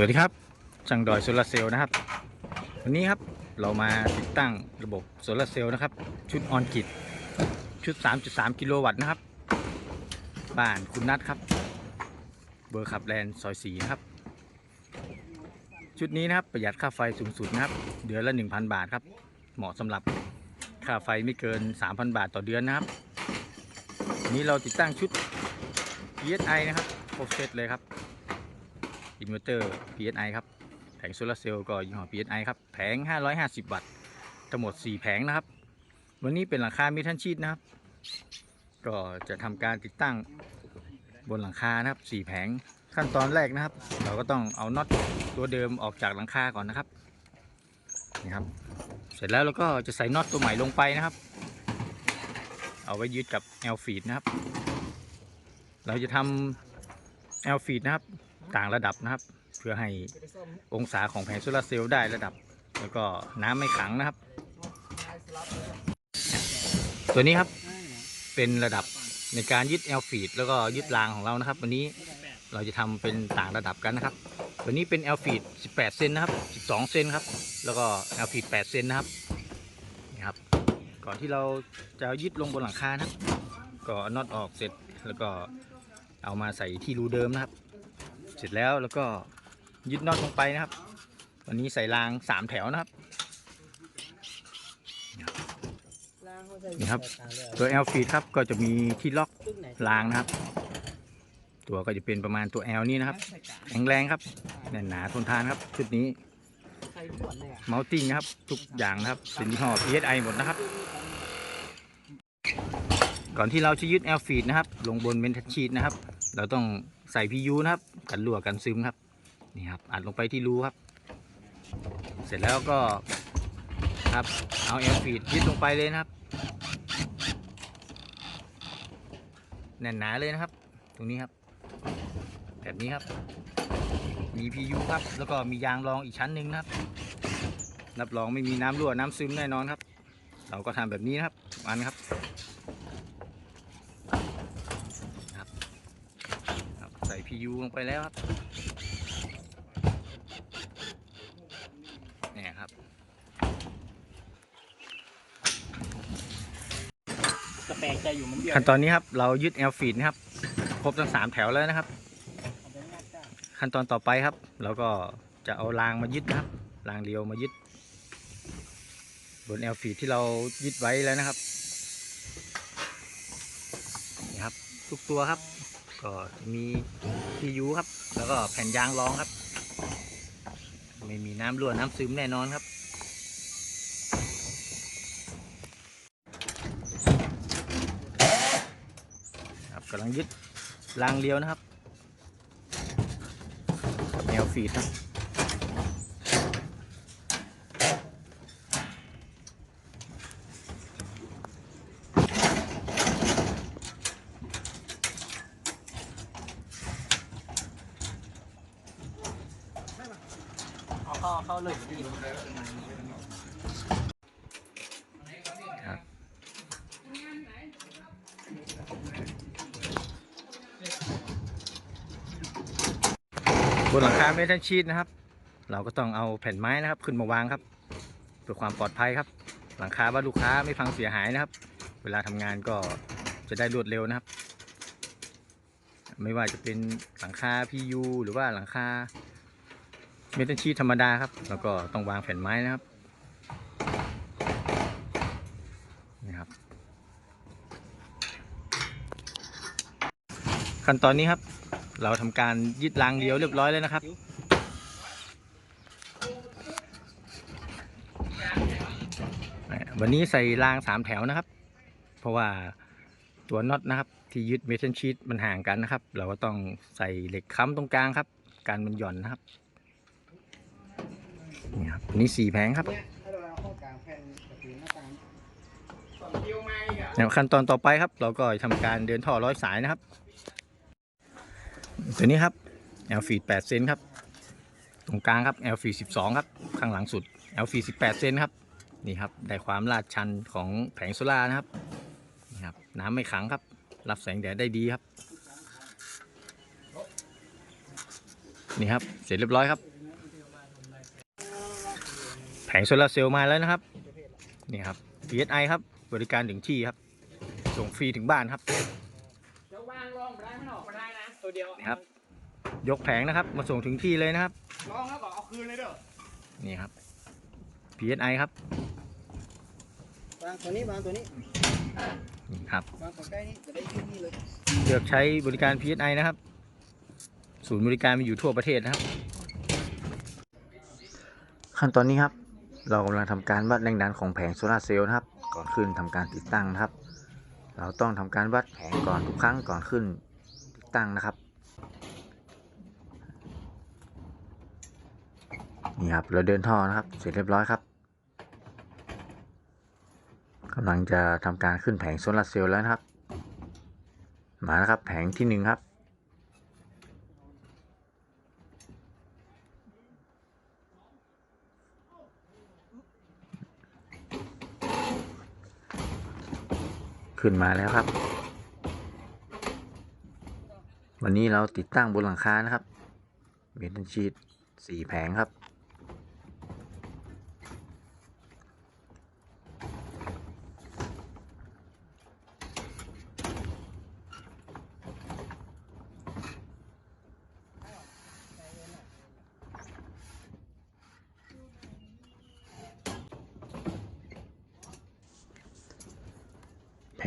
สวัสดีครับจังดอยโซลาร์เซลล์นะครับ วันนี้ครับเรามาติดตั้งระบบโซลาร์เซลล์นะครับ ชุดออนกิตชุด 3.3 กิโลวัตต์นะครับ บ้านคุณนัทครับ เบอร์ขับแลนด์ซอยสีนะครับ ชุดนี้นะครับประหยัดค่าไฟสูงสุดนะครับ เดือนละ 1,000 บาทครับ เหมาะสำหรับค่าไฟไม่เกิน 3,000 บาทต่อเดือนนะครับ นี้เราติดตั้งชุด PSI นะครับครบเซตเลยครับ อินเวอร์เตอร์ PSI ครับ แผงโซลาร์เซลล์ก็ยี่ห้อ PSI ครับ แผง 550 วัตต์ ทั้งหมด 4 แผงนะครับ วันนี้เป็นหลังคาเมทัลชีตนะครับ ก็จะทำการติดตั้งบนหลังคานะครับ 4 แผง ขั้นตอนแรกนะครับ เราก็ต้องเอาน็อตตัวเดิมออกจากหลังคาก่อนนะครับ นี่ครับ เสร็จแล้วเราก็จะใส่น็อตตัวใหม่ลงไปนะครับ เอาไว้ยึดกับ L feed นะครับ เราจะทำ L feed นะครับ ต่างระดับนะครับ เพื่อให้องศาของแผงโซลาร์เซลล์ได้ระดับ แล้วก็น้ำไม่ขังนะครับ ตัวนี้ครับเป็นระดับในการยึด L feed แล้วก็ยึดรางของเรานะครับ วันนี้เราจะทำเป็นต่างระดับกันนะครับ ตัวนี้เป็น L feed 18 เซนนะครับ 12 เซนครับ แล้วก็ L feed 8เซนนะครับนี่ครับ ก่อนที่เราจะยึดลงบนหลังคานะครับ ก็อน็อตออกเสร็จแล้วก็เอามาใส่ที่รูเดิมนะครับ เสร็จแล้วแล้วก็ยึดน็อตลงไปนะครับ วันนี้ใส่รางสามแถวนะครับนี่ครับ ตัว L feed ครับก็จะมีที่ล็อกรางนะครับ ตัวก็จะเป็นประมาณตัว L นี่นะครับแข็งแรงครับแน่นหนาทนทานครับชุดนี้เมาติ้งนะครับ ทุกอย่างนะครับเป็นยี่ห้อ PSI หมดนะครับ ก่อนที่เราจะยึด L feed นะครับ ลงบนเมนทัชชีตนะครับ เราต้อง ใส่ PU นะครับ กันรั่วกันซึมครับ นี่ครับ อัดลงไปที่รูครับ เสร็จแล้วก็ครับ เอา L feed ยึดลงไปเลยนะครับ แน่นหนาเลยนะครับ ตรงนี้ครับ แบบนี้ครับ มี PU ครับ แล้วก็มียางรองอีกชั้นหนึ่งนะครับ รับรองไม่มีน้ำรั่วน้ำซึมแน่นอนครับ เราก็ทำแบบนี้นะครับอันครับ ครับใส่ PU ลงไปแล้วครับเนี่ยครับจะแปลกใจอยู่มันเดียวขั้นตอนนี้ครับเรายึด L feed นะครับ ครบทั้งสามแถวแล้วนะครับ ขั้นตอนต่อไปครับ เราก็จะเอารางมายึดนะครับรางเรียวมายึด บน L feed ที่เรายึดไว้แล้วนะครับนี่ครับ ทุกตัวครับ ก็มีที่ยูครับ แล้วก็แผ่นยางรองครับ ไม่มีน้ำรั่วน้ำซึมแน่นอนครับครับกำลังยึดรางเลี้ยวนะครับแนวฟีดครับ เอาเข้าเข้าเลยพี่ ครั บบนหลังคาเมทัลชีตนะครับ เราก็ต้องเอาแผ่นไม้นะครับ ขึ้นมาวางครับ เพื่อความปลอดภัยครับ หลังคาบ้านลูกค้าไม่พังเสียหายนะครับ เวลาทำงานก็จะได้รวดเร็วนะครับ ไม่ว่าจะเป็นหลังคา PU หรือว่าหลังคา เมทัลชีตธรรมดาครับ แล้วก็ต้องวางแผ่นไม้นะครับนี่ครับ ขั้นตอนนี้ครับ เราทำการยึดรางเลี้ยวเรียบร้อยแล้วนะครับวันนี้ใส่รางสามแถวนะครับ เพราะว่าตัวน็อตนะครับที่ยึดเมทัลชีตมันห่างกันนะครับ เราก็ต้องใส่เหล็กค้ำตรงกลางครับ การมันหย่อนนะครับ นี่ครับอันนี้สี่แผงครับแล้วขั้นตอนต่อไปครับ เราก็ทำการเดินท่อร้อยสายนะครับ ตัวนี้ครับ L feed 8เซนครับ ตรงกลางครับ L feed 12ครับ ข้างหลังสุด L feed 18เซนครับ นี่ครับ ได้ความลาดชันของแผงโซล่าร์นะครับ นี่ครับ น้ำไม่ขังครับ รับแสงแดดได้ดีครับตนี่ครับ เสร็จเรียบร้อยครับ แผงโซลาร์เซลล์มาแล้วนะครับ นี่ครับ PSI ครับ บริการถึงที่ครับ ส่งฟรีถึงบ้านครับจะวางลองได้ไม่ออกมาได้นะตัวเดียวนี่ครับ ยกแผงนะครับ มาส่งถึงที่เลยนะครับลองแล้วก็เอาคืนเลยเด้อ นี่ครับ PSI ครับ วางตัวนี้วางตัวนี้นี่ครับ วางตัวใกล้นี้จะได้ยืดนี่เลยเลือกใช้บริการ PSI นะครับ ศูนย์บริการมีอยู่ทั่วประเทศนะครับ ขั้นตอนนี้ครับ เรากำลังทำการวัดแรงดันของแผงโซลาเซลล์นะครับ ก่อนขึ้นทำการติดตั้งนะครับ เราต้องทำการวัดแผงก่อนทุกครั้งก่อนขึ้นติดตั้งนะครับนี่ครับเราเดินท่อนะครับ เสร็จเรียบร้อยครับกำลังจะทำการขึ้นแผงโซลาเซลล์แล้วนะครับ มาแล้วครับแผงที่หนึ่งครับ ขึ้นมาแล้วครับ วันนี้เราติดตั้งบนหลังคานะครับเมทัลชีตสี่แผงครับ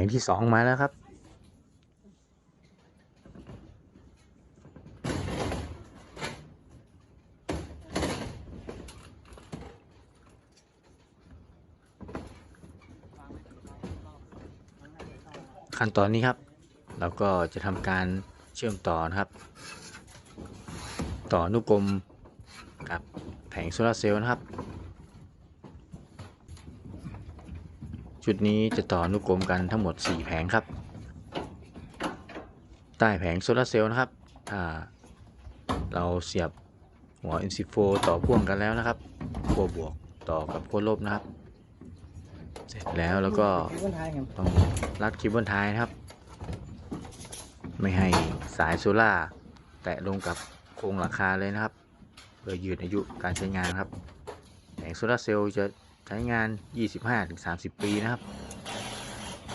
งที่สองมาแล้วครับ ขั้นตอนนี้ครับ เราก็จะทำการเชื่อมต่อนะครับ ต่อนุกรมกับแผงโซลาเซลล์นะครับ ชุดนี้จะต่ออนุกรมกันทั้งหมด 4 แผงครับ ใต้แผงโซลาร์เซลล์นะครับถ้าเราเสียบหัว NC4 ต่อพ่วงกันแล้วนะครับขั้วบวกต่อกับขั้วลบนะครับ เสร็จแล้วแล้วก็ต้องรัดคลิปบนท้ายนะครับ ไม่ให้สายโซล่าแตะลงกับโครงหลังคาเลยนะครับ เพื่อยืดอายุการใช้งานครับ แผงโซลาร์เซลล์จะ ใช้งาน 25-30 ปีนะครับ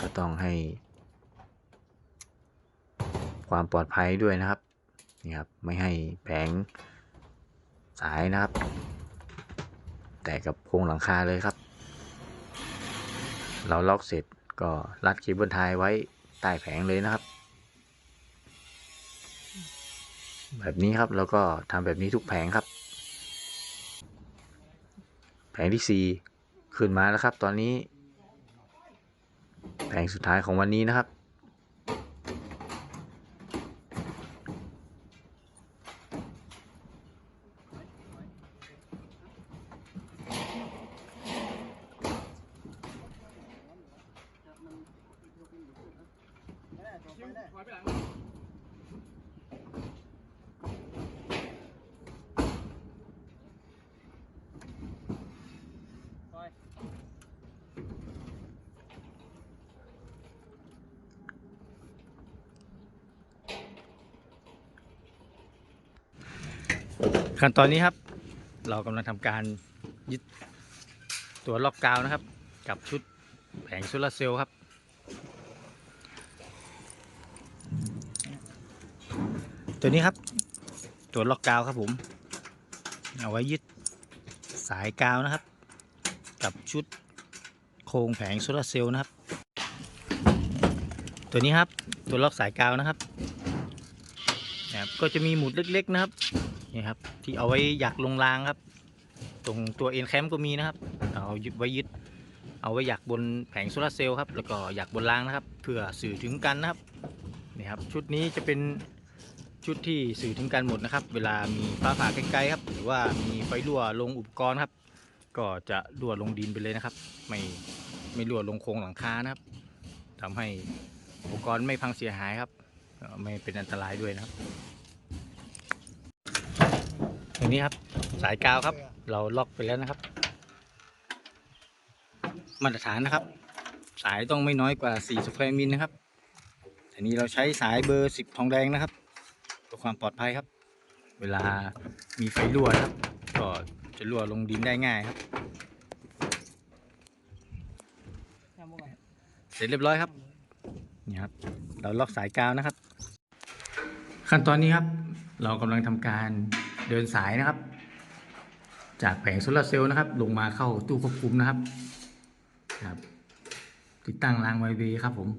ก็ต้องให้ ความปลอดภัยด้วยนะครับ นี่ครับ ไม่ให้แผงสายนะครับ แตะกับโครงหลังคาเลยครับ เราล็อกเสร็จก็รัดเคเบิลไทยไว้ใต้แผงเลยนะครับ แบบนี้ครับแล้วก็ทำแบบนี้ทุกแผงครับ แผงที่ 4 ขึ้นมาแล้วครับ ตอนนี้แผงสุดท้ายของวันนี้นะครับ ไปหลัง ขั้นตอนนี้ครับ เรากำลังทำการยึดตัวล็อกกาวนะครับ กับชุดแผงโซลาร์เซลล์ครับ ตัวนี้ครับ ตัวล็อกกาวครับผม เอาไว้ยึดสายกาวนะครับ กับชุดโครงแผงโซลาร์เซลล์นะครับ ตัวนี้ครับตัวล็อกสายกาวนะครับ นะครับก็จะมีหมุดเล็ก ๆนะครับนี่ครับ ที่เอาไว้หยักลงรางครับ ตรงตัวเอ็นแคมก็มีนะครับ เอายึดไว้ยึด เอาไว้หยักบนแผงโซลาร์เซลล์ครับ แล้วก็หยักบนรางนะครับ เพื่อสื่อถึงกันนะครับนี่ครับ ชุดนี้จะเป็นชุดที่สื่อถึงกันหมดนะครับ เวลามีฟ้าผ่าไกลๆครับ หรือว่ามีไฟรั่วลงอุปกรณ์ครับ ก็จะรั่วลงดินไปเลยนะครับ ไม่ไม่รั่วลงโครงหลังคานะครับทำให้อุปกรณ์ไม่พังเสียหายครับ ไม่เป็นอันตรายด้วยนะครับตรงนี้ครับสายกาวครับ เราล็อกไปแล้วนะครับ มาตรฐานนะครับ สายต้องไม่น้อยกว่า4สแควร์มิลนะครับอันนี้เราใช้สายเบอร์ 10 ทองแดงนะครับเพื่อความปลอดภัยครับ เวลามีไฟรั่วนะครับ ก็จะรั่วลงดินได้ง่ายครับ เสร็จเรียบร้อยครับ นี่ครับ เราล็อกสายกาวนะครับ ขั้นตอนนี้ครับ เรากำลังทำการเดินสายนะครับ จากแผงโซลาร์เซลล์นะครับ ลงมาเข้าตู้ควบคุมนะครับครับ ติดตั้งรางไวเวครับผม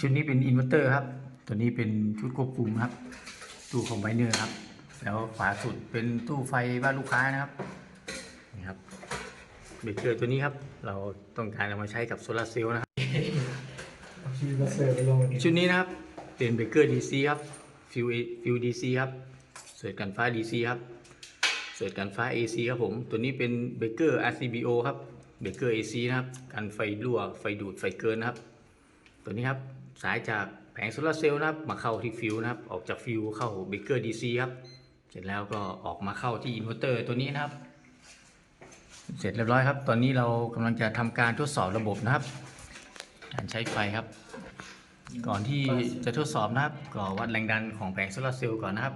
ชุดนี้เป็นอินเวอร์เตอร์ครับ ตัวนี้เป็นชุดควบคุมครับ ตู้คอมไบเนอร์ครับ แล้วขวาสุดเป็นตู้ไฟบ้านลูกค้านะครับนี่ครับเบรกเกอร์ตัวนี้ครับ เราต้องการเอามาใช้กับโซลาร์เซลล์นะครับ ชุดนี้นะครับเป็นเบรกเกอร์ DC ครับฟิวฟิว DC ครับเสิร์ชกันฟ้า DC ครับเสิร์ชกันฟ้า AC ครับผม ตัวนี้เป็นเบรกเกอร์ RCBO ครับเบรกเกอร์ AC นะครับกันไฟรั่วไฟดูดไฟเกินนะครับ ตัวนี้ครับสายจากแผงโซลาร์เซลล์นะครับมาเข้าที่ฟิวนะครับออกจากฟิวเข้าเบรกเกอร์ DC ครับเสร็จแล้วก็ออกมาเข้าที่อินเวอร์เตอร์ตัวนี้นะครับ เสร็จเรียบร้อยครับ ตอนนี้เรากำลังจะทำการทดสอบระบบนะครับ การใช้ไฟครับ ก่อนที่จะทดสอบนะครับก็วัดแรงดันของแผงโซลาร์เซลล์ก่อนนะครับ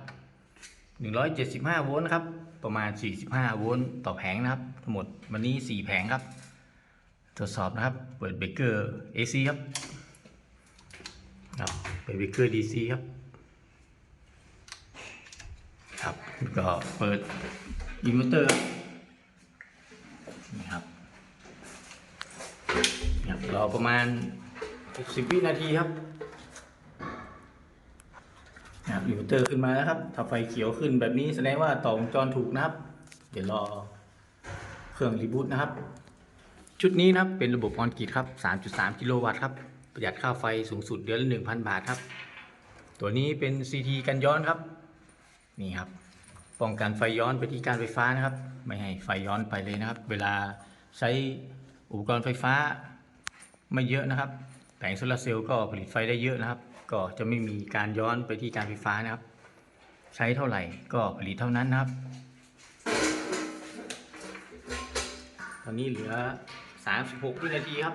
175โวลต์นะครับ ประมาณ 45โวลต์ต่อแผงนะครับ ทั้งหมดวันนี้ 4 แผงครับ ทดสอบนะครับ เปิดเบรกเกอร์ AC ครับครับเปิดเบรกเกอร์ DC ครับ ครับ ก็เปิดอินเวอร์เตอร์นี่ครับนี่ครับรอ ประมาณ 60 วินาทีครับนะครับอินเวอร์เตอร์ขึ้นมาแล้วครับ ถ้าไฟเขียวขึ้นแบบนี้แสดงว่าต่อวงจรถูกนะครับ เดี๋ยวรอเครื่องรีบูตนะครับ ชุดนี้นะครับเป็นระบบออนกริดครับ 3.3 กิโลวัตต์ครับ ประหยัดค่าไฟสูงสุดเดือนละ 1,000 บาทครับ ตัวนี้เป็น CT กันย้อนครับ นี่ครับ ป้องกันไฟย้อนไปที่การไฟฟ้านะครับ ไม่ให้ไฟย้อนไปเลยนะครับ เวลาใช้อุปกรณ์ไฟฟ้า ไม่เยอะนะครับ แผงโซลาร์เซลล์ก็ผลิตไฟได้เยอะนะครับ ก็จะไม่มีการย้อนไปที่การไฟฟ้านะครับ ใช้เท่าไหร่ก็ผลิตเท่านั้นนะครับ ตอนนี้เหลือ 36วินาทีครับ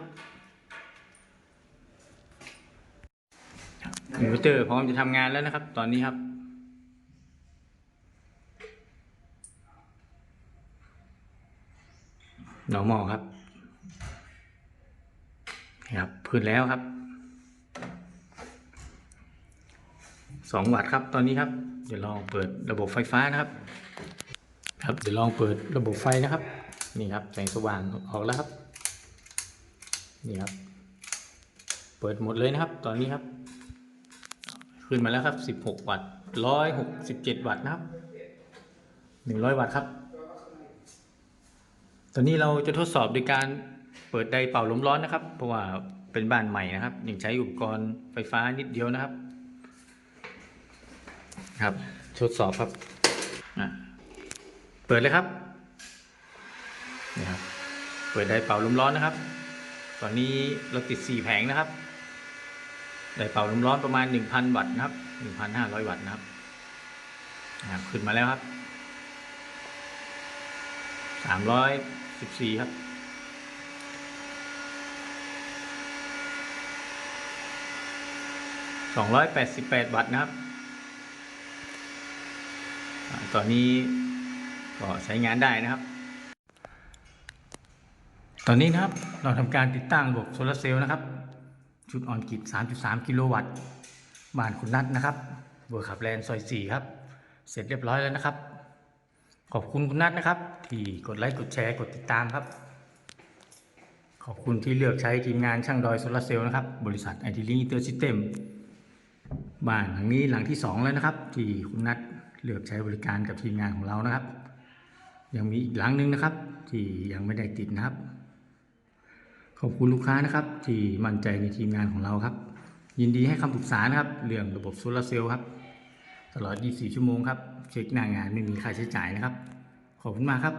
คอมพิวเตอร์พร้อมจะทำงานแล้วนะครับ ตอนนี้ครับ normal ครับ ครับพื้นแล้วครับสองวัตต์ครับตอนนี้ครับ เดี๋ยวลองเปิดระบบไฟฟ้านะครับ ครับเดี๋ยวลองเปิดระบบไฟนะครับ นี่ครับแสงสว่างออกแล้วครับ นี่ครับ เปิดหมดเลยนะครับ ตอนนี้ครับ ขึ้นมาแล้วครับ 16 วัตต์167 วัตต์นะครับ 100 วัตต์ครับตอนนี้เราจะทดสอบโดยการ เปิดไดร์เป่าลมร้อนนะครับ เพราะว่าเป็นบ้านใหม่นะครับยังใช้อุปกรณ์ไฟฟ้านิดเดียวนะครับ ครับทดสอบครับอะเปิดเลยครับนี่ครับ เปิดไดร์เป่าลมร้อนนะครับ ตอนนี้เราติด4แผงนะครับไดร์เป่าลมร้อนประมาณ1,000วัตต์นะครับ1,500วัตต์นะครับนะครับขึ้นมาแล้วครับสามร้อยสิบสี่ครับ สองร้อยแปดสิบแปดวัตต์นะครับตอนนี้ก็ใช้งานได้นะครับ ตอนนี้นะครับเราทำการติดตั้งระบบโซลาร์เซลล์นะครับ ชุดออนกิจ3.3 กิโลวัตต์ บ้านคุณนัทนะครับเบอร์ขับแลนซอย 4 ครับ เสร็จเรียบร้อยแล้วนะครับ ขอบคุณคุณนัทนะครับ ที่กดไลค์กดแชร์กดติดตามครับ ขอบคุณที่เลือกใช้ทีมงานช่างดอยโซลาร์เซลล์นะครับ บริษัทไอทีลิงเตอร์ซิสเต็ม บ้านหลังนี้หลังที่ 2 แล้วนะครับ ที่คุณนัทเลือกใช้บริการกับทีมงานของเรานะครับ ยังมีอีกหลังหนึงนะครับ ที่ยังไม่ได้ติดนะครับ ขอบคุณลูกค้านะครับ ที่มั่นใจในทีมงานของเราครับ ยินดีให้คำปรึกษานะครับ เรื่องระบบโซลาร์เซลล์ครับ ตลอด 24 ชั่วโมงครับ เช็คหน้างานไม่มีค่าใช้จ่ายนะครับ ขอบคุณมากครับ